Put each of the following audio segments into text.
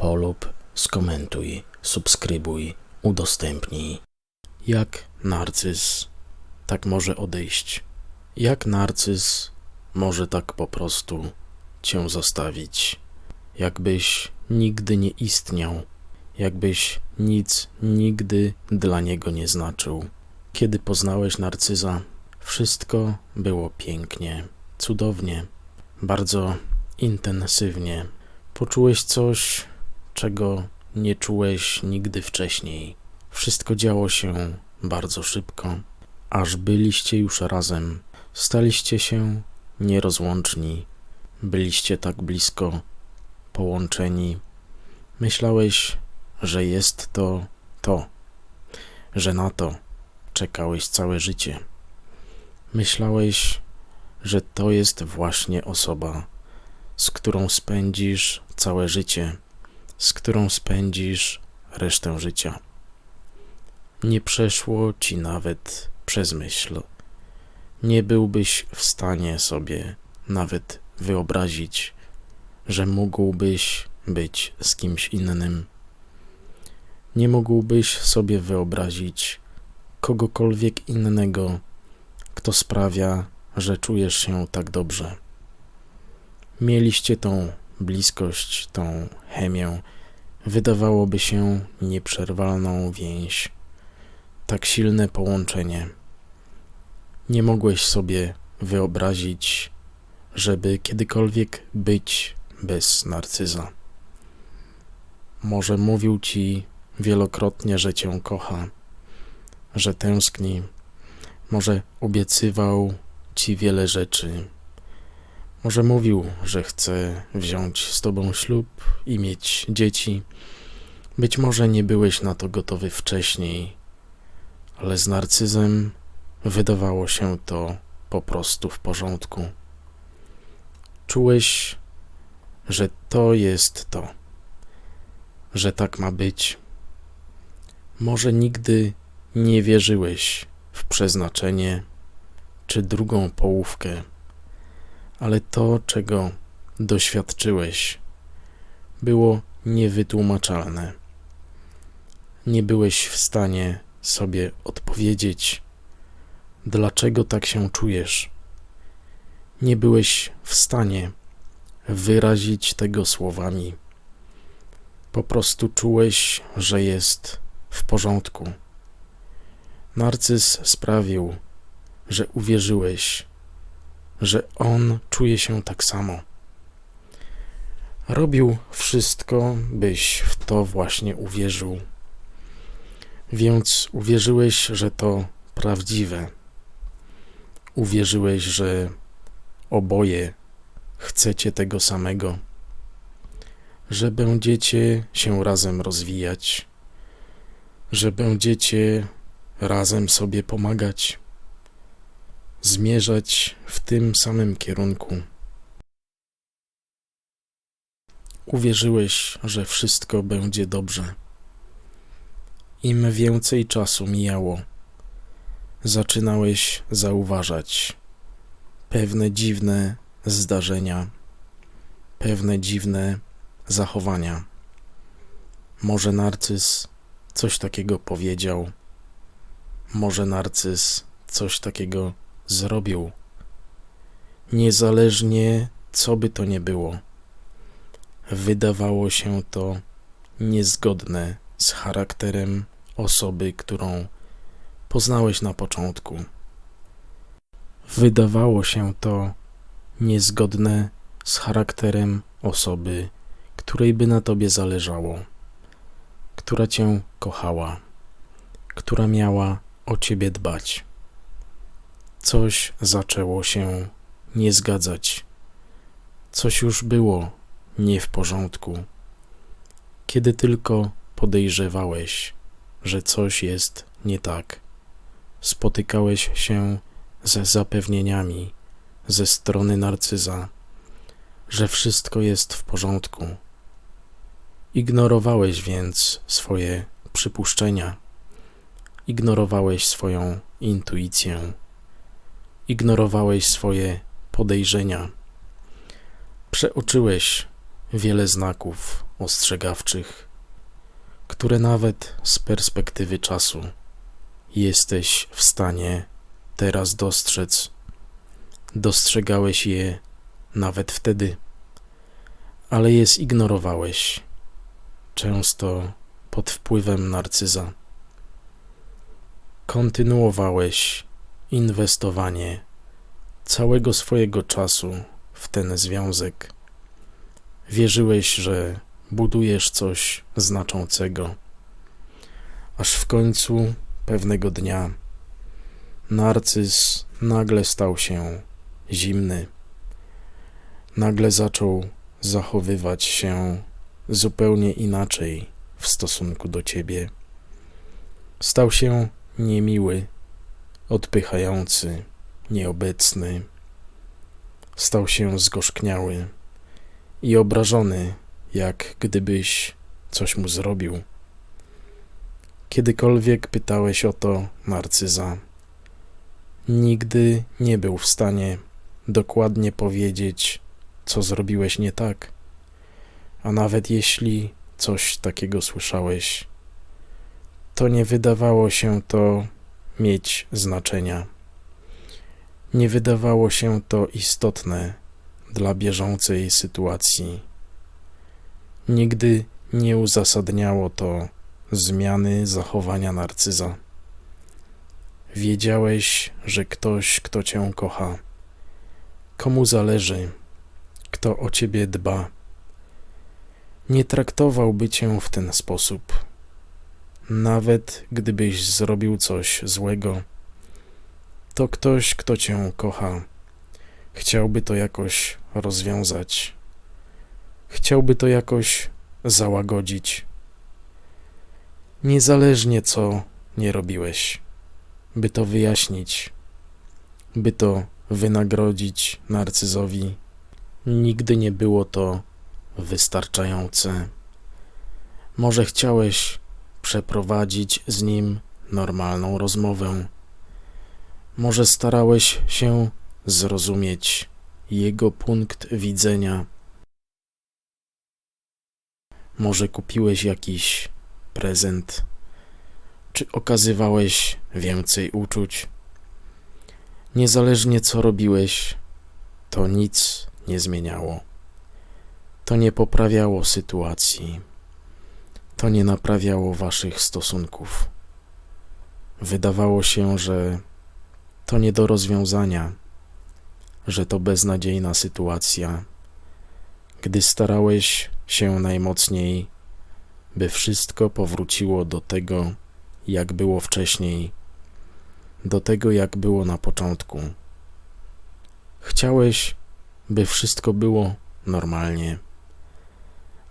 polub, skomentuj, subskrybuj, udostępnij. Jak narcyz tak może odejść? Jak narcyz może tak po prostu cię zostawić? Jakbyś nigdy nie istniał, jakbyś nic nigdy dla niego nie znaczył. Kiedy poznałeś narcyza, wszystko było pięknie, cudownie, bardzo intensywnie. Poczułeś coś, czego nie czułeś nigdy wcześniej. Wszystko działo się bardzo szybko, aż byliście już razem. Staliście się nierozłączni. Byliście tak blisko, połączeni. Myślałeś, że jest to to, że na to czekałeś całe życie. Myślałeś, że to jest właśnie osoba, z którą spędzisz całe życie, z którą spędzisz resztę życia. Nie przeszło ci nawet przez myśl. Nie byłbyś w stanie sobie nawet wyobrazić, że mógłbyś być z kimś innym. Nie mógłbyś sobie wyobrazić kogokolwiek innego, kto sprawia, że czujesz się tak dobrze. Mieliście tą bliskość, tą chemię, wydawałoby się nieprzerwalną więź, tak silne połączenie. Nie mogłeś sobie wyobrazić, żeby kiedykolwiek być bez narcyza. Może mówił ci wielokrotnie, że cię kocha, że tęskni, może obiecywał ci wiele rzeczy może mówił, że chce wziąć z tobą ślub i mieć dzieci. Być może nie byłeś na to gotowy wcześniej, ale z narcyzem wydawało się to po prostu w porządku. Czułeś, że to jest to, że tak ma być. Może nigdy nie wierzyłeś w przeznaczenie czy drugą połówkę ale to, czego doświadczyłeś, było niewytłumaczalne. Nie byłeś w stanie sobie odpowiedzieć, dlaczego tak się czujesz. Nie byłeś w stanie wyrazić tego słowami. Po prostu czułeś, że jest w porządku. Narcyz sprawił, że uwierzyłeś, że on czuje się tak samo. Robił wszystko, byś w to właśnie uwierzył. Więc uwierzyłeś, że to prawdziwe. Uwierzyłeś, że oboje chcecie tego samego, że będziecie się razem rozwijać, że będziecie razem sobie pomagać zmierzać w tym samym kierunku. Uwierzyłeś, że wszystko będzie dobrze. Im więcej czasu mijało, zaczynałeś zauważać pewne dziwne zdarzenia, pewne dziwne zachowania. Może narcyz coś takiego powiedział, może narcyz coś takiego zrobił. Niezależnie co by to nie było, wydawało się to niezgodne z charakterem osoby, którą poznałeś na początku. Wydawało się to niezgodne z charakterem osoby, której by na tobie zależało, która cię kochała, która miała o ciebie dbać. Coś zaczęło się nie zgadzać. Coś już było nie w porządku. Kiedy tylko podejrzewałeś, że coś jest nie tak, spotykałeś się ze zapewnieniami ze strony narcyza, że wszystko jest w porządku. Ignorowałeś więc swoje przypuszczenia, ignorowałeś swoją intuicję, ignorowałeś swoje podejrzenia, przeoczyłeś wiele znaków ostrzegawczych, które nawet z perspektywy czasu jesteś w stanie teraz dostrzec. Dostrzegałeś je nawet wtedy, ale je zignorowałeś, często pod wpływem narcyza. Kontynuowałeś inwestowanie całego swojego czasu w ten związek. Wierzyłeś, że budujesz coś znaczącego, aż w końcu pewnego dnia narcyz nagle stał się zimny. Nagle zaczął zachowywać się zupełnie inaczej w stosunku do ciebie. Stał się niemiły, odpychający, nieobecny. Stał się zgorzkniały i obrażony, jak gdybyś coś mu zrobił. Kiedykolwiek pytałeś o to narcyza, nigdy nie był w stanie dokładnie powiedzieć, co zrobiłeś nie tak. A nawet jeśli coś takiego słyszałeś, to nie wydawało się to mieć znaczenia. Nie wydawało się to istotne dla bieżącej sytuacji. Nigdy nie uzasadniało to zmiany zachowania narcyza. Wiedziałeś, że ktoś, kto cię kocha, komu zależy, kto o ciebie dba, nie traktowałby cię w ten sposób. Nawet gdybyś zrobił coś złego, to ktoś, kto cię kocha, chciałby to jakoś rozwiązać, chciałby to jakoś załagodzić. Niezależnie co nie robiłeś, by to wyjaśnić, by to wynagrodzić narcyzowi, nigdy nie było to wystarczające. Może chciałeś przeprowadzić z nim normalną rozmowę. Może starałeś się zrozumieć jego punkt widzenia. Może kupiłeś jakiś prezent, czy okazywałeś więcej uczuć. Niezależnie co robiłeś, to nic nie zmieniało. To nie poprawiało sytuacji. To nie naprawiało waszych stosunków. Wydawało się, że to nie do rozwiązania, że to beznadziejna sytuacja, gdy starałeś się najmocniej, by wszystko powróciło do tego, jak było wcześniej, do tego, jak było na początku. Chciałeś, by wszystko było normalnie,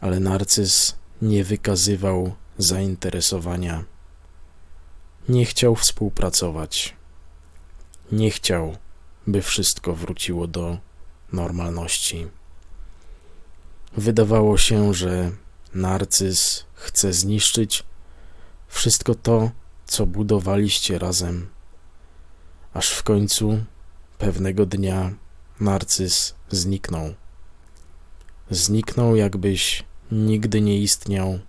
ale narcyz nie wykazywał zainteresowania. Nie chciał współpracować. Nie chciał, by wszystko wróciło do normalności. Wydawało się, że narcyz chce zniszczyć wszystko to, co budowaliście razem, aż w końcu pewnego dnia narcyz zniknął. Zniknął, jakbyś nigdy nie istniał,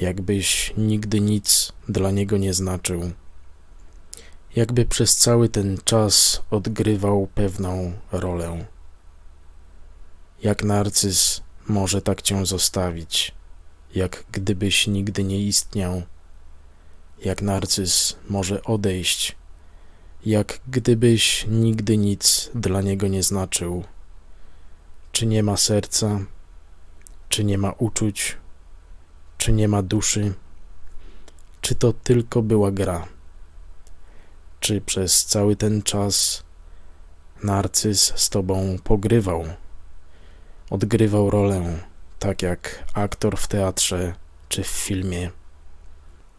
jakbyś nigdy nic dla niego nie znaczył, jakby przez cały ten czas odgrywał pewną rolę. Jak narcyz może tak cię zostawić, jak gdybyś nigdy nie istniał, jak narcyz może odejść, jak gdybyś nigdy nic dla niego nie znaczył. Czy nie ma serca? Czy nie ma uczuć? Czy nie ma duszy? Czy to tylko była gra? Czy przez cały ten czas narcyz z tobą pogrywał? Odgrywał rolę tak jak aktor w teatrze czy w filmie.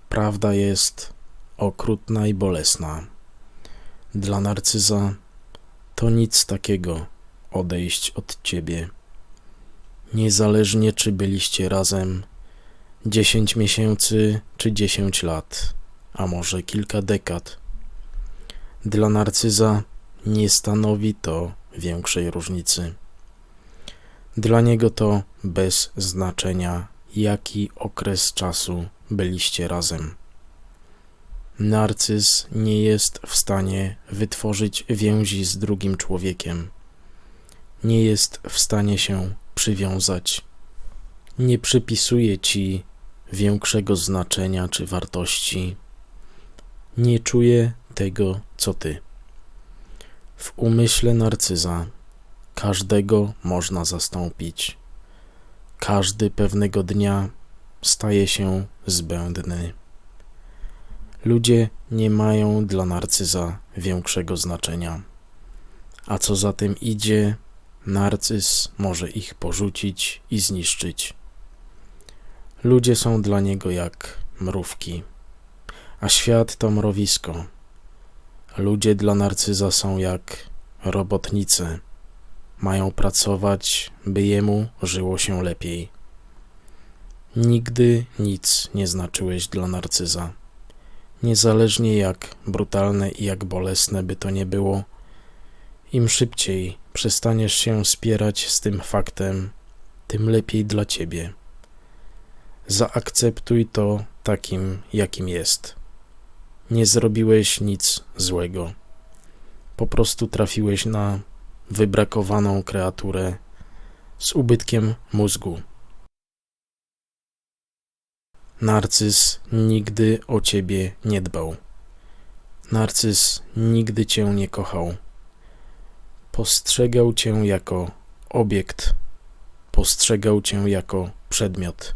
Prawda jest okrutna i bolesna. Dla narcyza to nic takiego odejść od ciebie. Niezależnie czy byliście razem 10 miesięcy czy 10 lat, a może kilka dekad. Dla narcyza nie stanowi to większej różnicy. Dla niego to bez znaczenia, jaki okres czasu byliście razem. Narcyz nie jest w stanie wytworzyć więzi z drugim człowiekiem. Nie jest w stanie się przywiązać. Nie przypisuje ci większego znaczenia czy wartości. Nie czuje tego, co ty. W umyśle narcyza każdego można zastąpić. Każdy pewnego dnia staje się zbędny. Ludzie nie mają dla narcyza większego znaczenia. A co za tym idzie, narcyz może ich porzucić i zniszczyć. Ludzie są dla niego jak mrówki, a świat to mrowisko. Ludzie dla narcyza są jak robotnice. Mają pracować, by jemu żyło się lepiej. Nigdy nic nie znaczyłeś dla narcyza. Niezależnie jak brutalne i jak bolesne by to nie było, im szybciej przestaniesz się spierać z tym faktem, tym lepiej dla ciebie. Zaakceptuj to takim, jakim jest. Nie zrobiłeś nic złego. Po prostu trafiłeś na wybrakowaną kreaturę z ubytkiem mózgu. Narcyz nigdy o ciebie nie dbał. Narcyz nigdy cię nie kochał. Postrzegał cię jako obiekt, postrzegał cię jako przedmiot,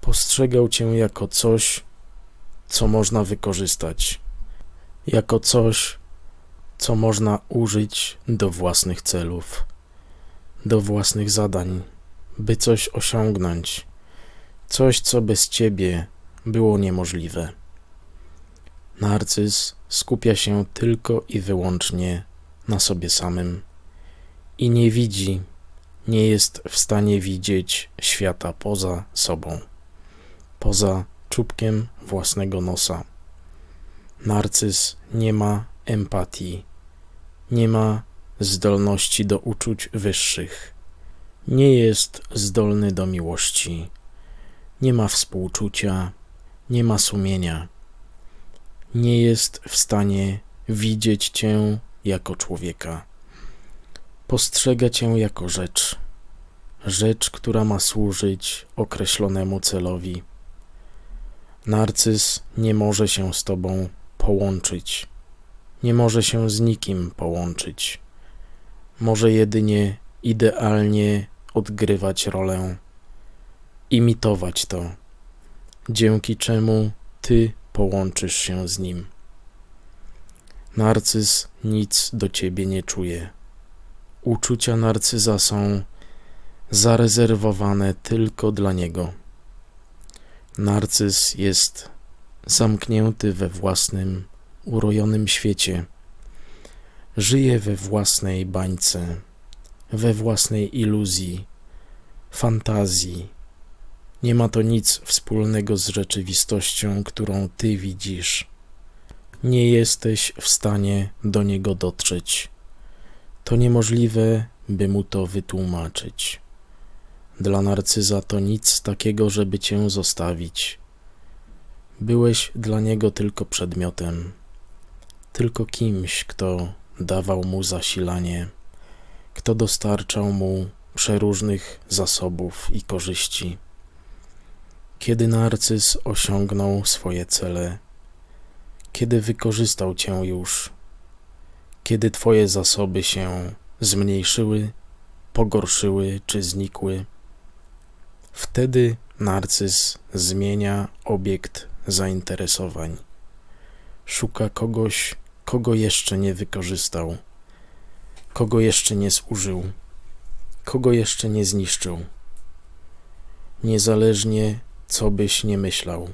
postrzegał cię jako coś, co można wykorzystać, jako coś, co można użyć do własnych celów, do własnych zadań, by coś osiągnąć. Coś, co bez ciebie było niemożliwe. Narcyz skupia się tylko i wyłącznie na sobie samym i nie widzi, nie jest w stanie widzieć świata poza sobą, poza czubkiem własnego nosa. Narcyz nie ma empatii, nie ma zdolności do uczuć wyższych, nie jest zdolny do miłości nie ma współczucia, nie ma sumienia, nie jest w stanie widzieć Cię jako człowieka. Postrzega Cię jako rzecz, rzecz, która ma służyć określonemu celowi. Narcyz nie może się z Tobą połączyć, nie może się z nikim połączyć. Może jedynie idealnie odgrywać rolę imitować to, dzięki czemu ty połączysz się z nim. Narcyz nic do ciebie nie czuje. Uczucia narcyza są zarezerwowane tylko dla niego. Narcyz jest zamknięty we własnym, urojonym świecie. Żyje we własnej bańce, we własnej iluzji, fantazji, nie ma to nic wspólnego z rzeczywistością, którą ty widzisz. Nie jesteś w stanie do niego dotrzeć. To niemożliwe, by mu to wytłumaczyć. Dla narcyza to nic takiego, żeby cię zostawić. Byłeś dla niego tylko przedmiotem, tylko kimś, kto dawał mu zasilanie, kto dostarczał mu przeróżnych zasobów i korzyści. Kiedy narcyz osiągnął swoje cele, kiedy wykorzystał cię już, kiedy twoje zasoby się zmniejszyły, pogorszyły czy znikły, wtedy narcyz zmienia obiekt zainteresowań. Szuka kogoś, kogo jeszcze nie wykorzystał, kogo jeszcze nie zużył, kogo jeszcze nie zniszczył. Niezależnie co byś nie myślał,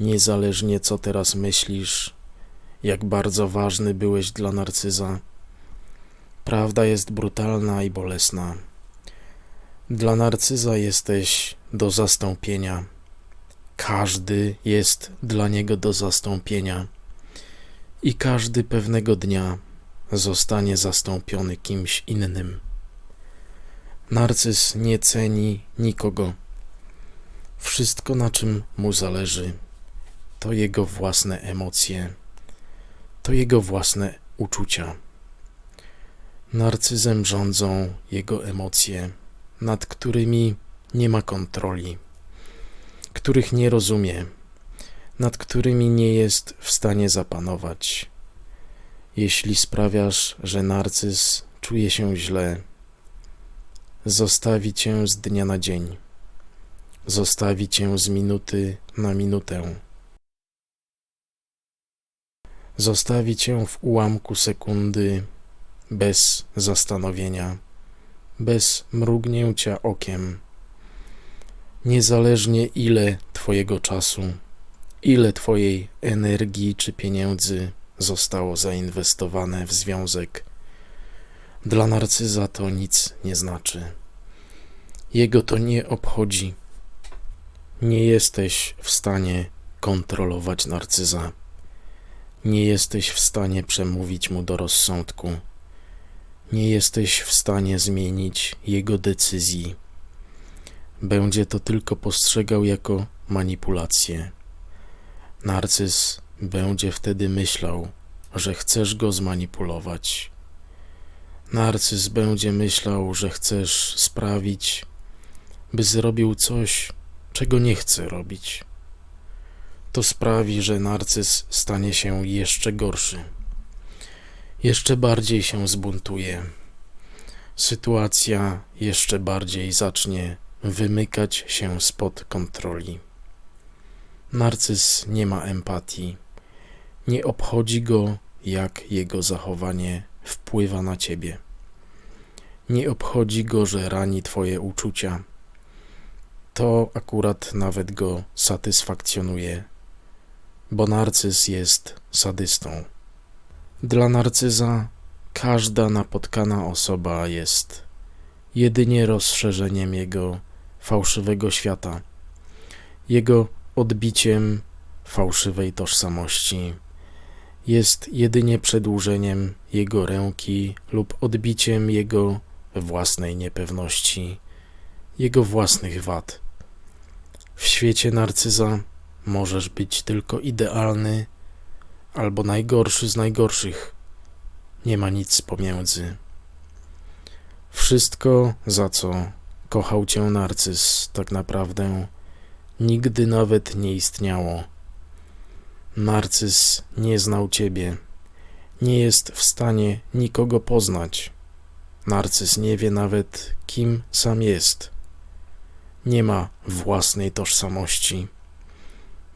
niezależnie co teraz myślisz, jak bardzo ważny byłeś dla narcyza, prawda jest brutalna i bolesna. Dla narcyza jesteś do zastąpienia. Każdy jest dla niego do zastąpienia i każdy pewnego dnia zostanie zastąpiony kimś innym. Narcyz nie ceni nikogo. Wszystko, na czym mu zależy, to jego własne emocje, to jego własne uczucia. Narcyzem rządzą jego emocje, nad którymi nie ma kontroli, których nie rozumie, nad którymi nie jest w stanie zapanować. Jeśli sprawiasz, że narcyz czuje się źle, zostawi cię z dnia na dzień, zostawi cię z minuty na minutę, zostawi cię w ułamku sekundy bez zastanowienia, bez mrugnięcia okiem, niezależnie ile Twojego czasu, ile Twojej energii czy pieniędzy zostało zainwestowane w związek. Dla narcyza to nic nie znaczy. Jego to nie obchodzi. Nie jesteś w stanie kontrolować narcyza. Nie jesteś w stanie przemówić mu do rozsądku. Nie jesteś w stanie zmienić jego decyzji. Będzie to tylko postrzegał jako manipulację. Narcyz będzie wtedy myślał, że chcesz go zmanipulować. Narcyz będzie myślał, że chcesz sprawić, by zrobił coś, czego nie chce robić. To sprawi, że narcyz stanie się jeszcze gorszy. Jeszcze bardziej się zbuntuje. Sytuacja jeszcze bardziej zacznie wymykać się spod kontroli. Narcyz nie ma empatii. Nie obchodzi go, jak jego zachowanie wpływa na ciebie. Nie obchodzi go, że rani twoje uczucia. To akurat nawet go satysfakcjonuje, bo narcyz jest sadystą. Dla narcyza każda napotkana osoba jest jedynie rozszerzeniem jego fałszywego świata, jego odbiciem fałszywej tożsamości. Jest jedynie przedłużeniem jego ręki lub odbiciem jego własnej niepewności, jego własnych wad. W świecie narcyza możesz być tylko idealny albo najgorszy z najgorszych. Nie ma nic pomiędzy. Wszystko, za co kochał cię narcyz, tak naprawdę nigdy nawet nie istniało. Narcyz nie znał ciebie, nie jest w stanie nikogo poznać. Narcyz nie wie nawet, kim sam jest. Nie ma własnej tożsamości.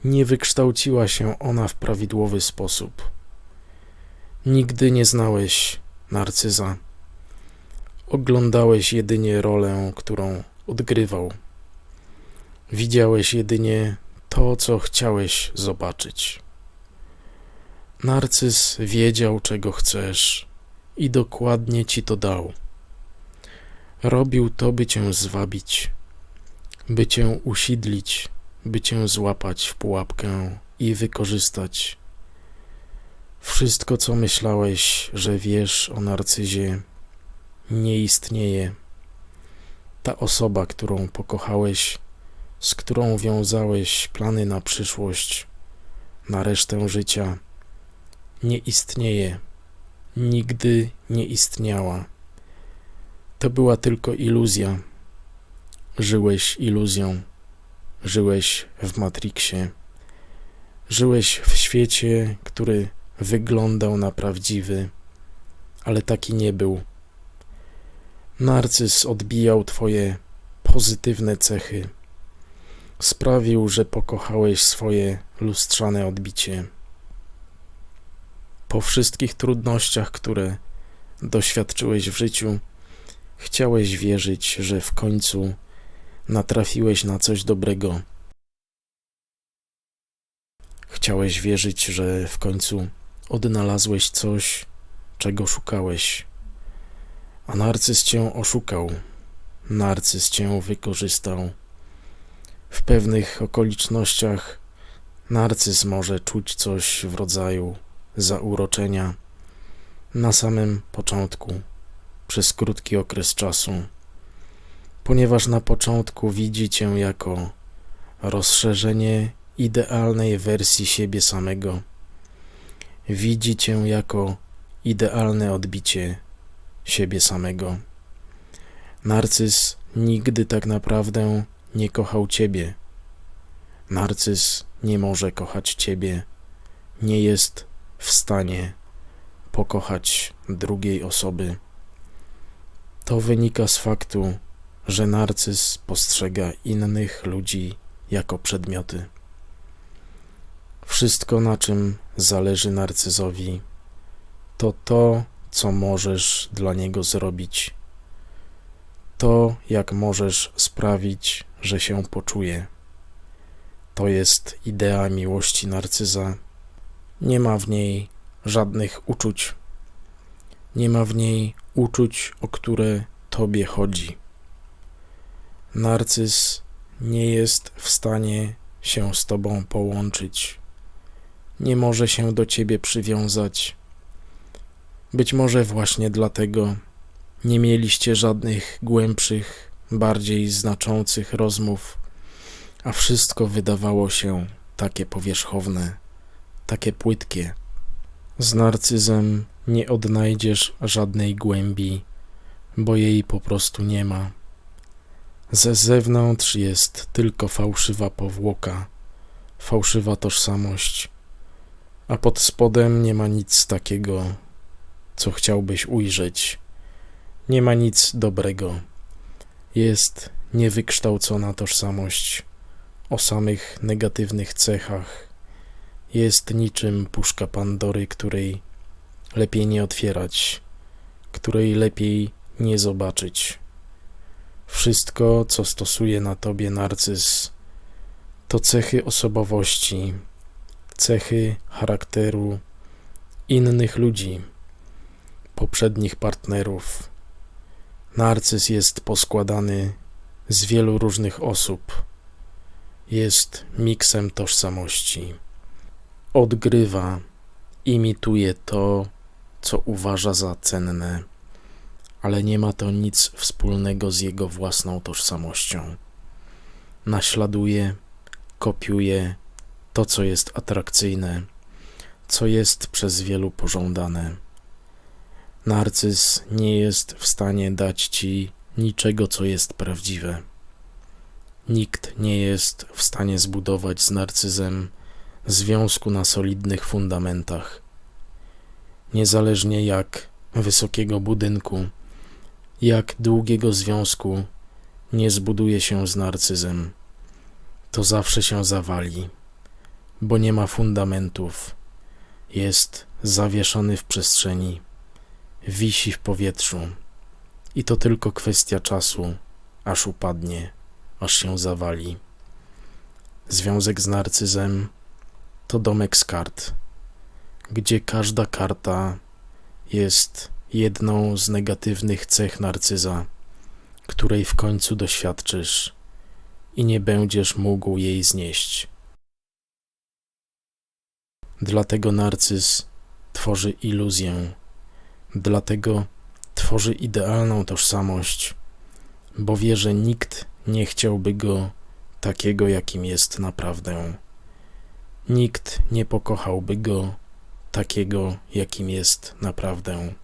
Nie wykształciła się ona w prawidłowy sposób. Nigdy nie znałeś narcyza. Oglądałeś jedynie rolę, którą odgrywał. Widziałeś jedynie to, co chciałeś zobaczyć. Narcyz wiedział, czego chcesz i dokładnie ci to dał. Robił to, by cię zwabić, by cię usidlić, by cię złapać w pułapkę i wykorzystać. Wszystko, co myślałeś, że wiesz o narcyzie, nie istnieje. Ta osoba, którą pokochałeś, z którą wiązałeś plany na przyszłość, na resztę życia, nie istnieje, nigdy nie istniała. To była tylko iluzja. Żyłeś iluzją, żyłeś w Matrixie, żyłeś w świecie, który wyglądał na prawdziwy, ale taki nie był. Narcyz odbijał twoje pozytywne cechy. Sprawił, że pokochałeś swoje lustrzane odbicie. Po wszystkich trudnościach, które doświadczyłeś w życiu, chciałeś wierzyć, że w końcu natrafiłeś na coś dobrego. Chciałeś wierzyć, że w końcu odnalazłeś coś, czego szukałeś. A narcyz cię oszukał. Narcyz cię wykorzystał. W pewnych okolicznościach narcyz może czuć coś w rodzaju zauroczenia na samym początku, przez krótki okres czasu, ponieważ na początku widzi cię jako rozszerzenie idealnej wersji siebie samego. Widzi cię jako idealne odbicie siebie samego. Narcyz nigdy tak naprawdę nie kochał ciebie. Narcyz nie może kochać ciebie, nie jest w stanie pokochać drugiej osoby. To wynika z faktu, że narcyz postrzega innych ludzi jako przedmioty. Wszystko, na czym zależy narcyzowi, to to, co możesz dla niego zrobić. To, jak możesz sprawić, że się poczuje. To jest idea miłości narcyza. Nie ma w niej żadnych uczuć. Nie ma w niej uczuć, o które tobie chodzi. Narcyz nie jest w stanie się z tobą połączyć. Nie może się do ciebie przywiązać. Być może właśnie dlatego nie mieliście żadnych głębszych, bardziej znaczących rozmów, a wszystko wydawało się takie powierzchowne, takie płytkie. Z narcyzem nie odnajdziesz żadnej głębi, bo jej po prostu nie ma. Ze zewnątrz jest tylko fałszywa powłoka, fałszywa tożsamość, a pod spodem nie ma nic takiego, co chciałbyś ujrzeć. Nie ma nic dobrego. Jest niewykształcona tożsamość o samych negatywnych cechach. Jest niczym puszka Pandory, której lepiej nie otwierać, której lepiej nie zobaczyć. Wszystko, co stosuje na tobie narcyz, to cechy osobowości, cechy charakteru innych ludzi, poprzednich partnerów. Narcyz jest poskładany z wielu różnych osób. Jest miksem tożsamości. Odgrywa, imituje to, co uważa za cenne, ale nie ma to nic wspólnego z jego własną tożsamością. Naśladuje, kopiuje to, co jest atrakcyjne, co jest przez wielu pożądane. Narcyz nie jest w stanie dać ci niczego, co jest prawdziwe. Nikt nie jest w stanie zbudować z narcyzem związku na solidnych fundamentach. Niezależnie jak wysokiego budynku, jak długiego związku nie zbuduje się z narcyzem, to zawsze się zawali, bo nie ma fundamentów, jest zawieszony w przestrzeni, wisi w powietrzu. I to tylko kwestia czasu, aż upadnie, aż się zawali. Związek z narcyzem to domek z kart, gdzie każda karta jest jedną z negatywnych cech narcyza, której w końcu doświadczysz i nie będziesz mógł jej znieść. Dlatego narcyz tworzy iluzję, dlatego tworzy idealną tożsamość, bo wie, że nikt nie chciałby go takiego, jakim jest naprawdę. Nikt nie pokochałby go takiego, jakim jest naprawdę.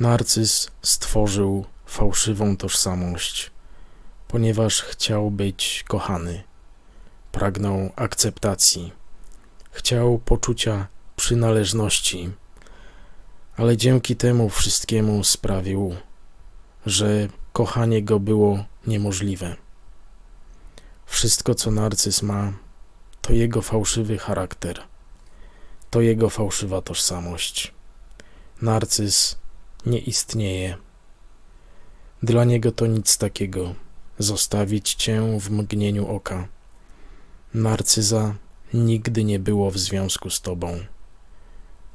Narcyz stworzył fałszywą tożsamość, ponieważ chciał być kochany, pragnął akceptacji, chciał poczucia przynależności, ale dzięki temu wszystkiemu sprawił, że kochanie go było niemożliwe. Wszystko, co narcyz ma, to jego fałszywy charakter, to jego fałszywa tożsamość. Narcyz nie istnieje. Dla niego to nic takiego. zostawić cię w mgnieniu oka. Narcyza nigdy nie było w związku z tobą.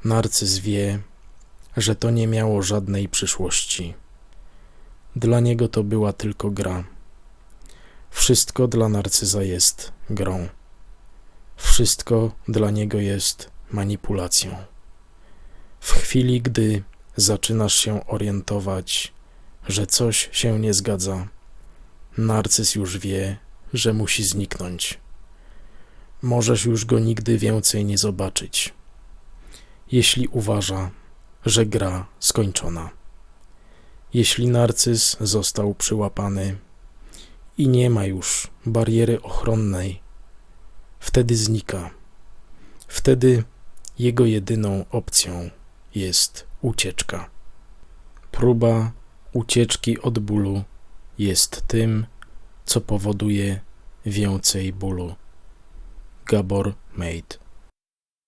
Narcyz wie, że to nie miało żadnej przyszłości. Dla niego to była tylko gra. Wszystko dla narcyza jest grą. Wszystko dla niego jest manipulacją. W chwili, gdy zaczynasz się orientować, że coś się nie zgadza, narcyz już wie, że musi zniknąć. Możesz już go nigdy więcej nie zobaczyć, jeśli uważa, że gra skończona. Jeśli narcyz został przyłapany i nie ma już bariery ochronnej, wtedy znika. Wtedy jego jedyną opcją jest ucieczka. Próba ucieczki od bólu jest tym, co powoduje więcej bólu. Gabor Mate.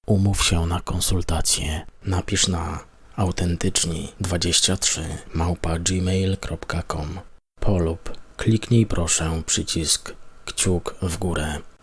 Umów się na konsultację. Napisz na autentyczni23 małpa gmail.com polub kliknij proszę przycisk kciuk w górę.